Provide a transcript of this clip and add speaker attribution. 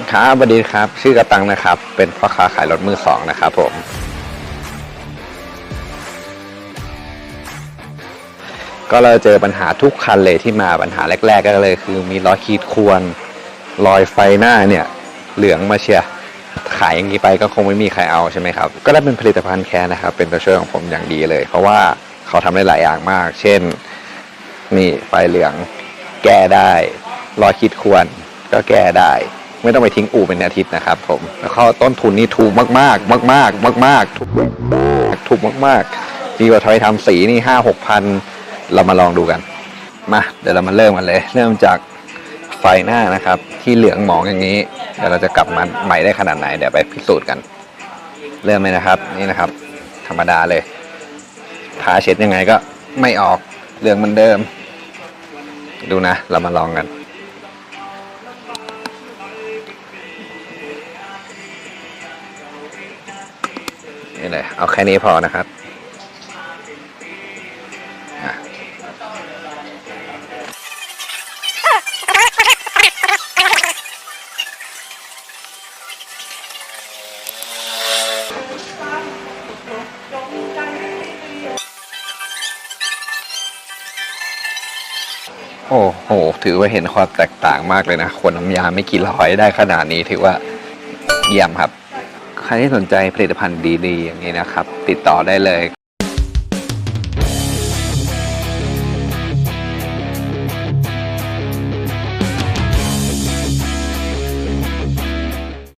Speaker 1: ครับสวัสดีครับ ชื่อกระตังนะครับ เป็นพ่อค้าขายรถมือสองนะครับผม ก็เราเจอปัญหาทุกคันเลยที่มาปัญหาแรก ๆ ก็เลย คือมีล้อขีดควรรอยไฟหน้าเนี่ย เหลืองมาเชียขายอย่างนี้ไปก็คงไม่มีใครเอาใช่ไหมครับ ก็ได้เป็นผลิตภัณฑ์แค่นะครับ เป็นตัวช่วยของผมอย่างดีเลย เพราะว่าเขาทำได้หลายอย่างมาก เช่น นี่ไฟเหลือง แก้ได้รอยขีดควรก็แก้ได้ ไม่ต้องไปทิ้งอู่เป็นอาทิตย์นะครับผมแล้วก็ต้นทุนนี่ถูกมากมากมากมากมากมากถูกมากถูกมากๆดีกว่าทอยทำสีนี่ห้าหกพันเรามาลองดูกันมาเดี๋ยวเรามาเริ่มกันเลย เริ่มจากไฟหน้านะครับ ที่เหลืองหมองอย่างนี้เดี๋ยวเราจะกลับมาใหม่ได้ขนาดไหนเดี๋ยวไปพิสูจน์กัน เริ่มเลยนะครับนี่นะครับ ธรรมดาเลยทาเช็ดยังไงก็ไม่ออกเหลืองเหมือนเดิม ดูนะ เรามาลองกัน นี่เลยเอาแค่นี้พอนะครับโอ้โห ถือว่าเห็นความแตกต่างมากเลยนะขวดน้ำยาไม่กี่ร้อยได้ขนาดนี้ถือว่าเยี่ยมครับ ใครที่สนใจผลิตภัณฑ์ดีๆ อย่างนี้นะครับ ติดต่อได้เลย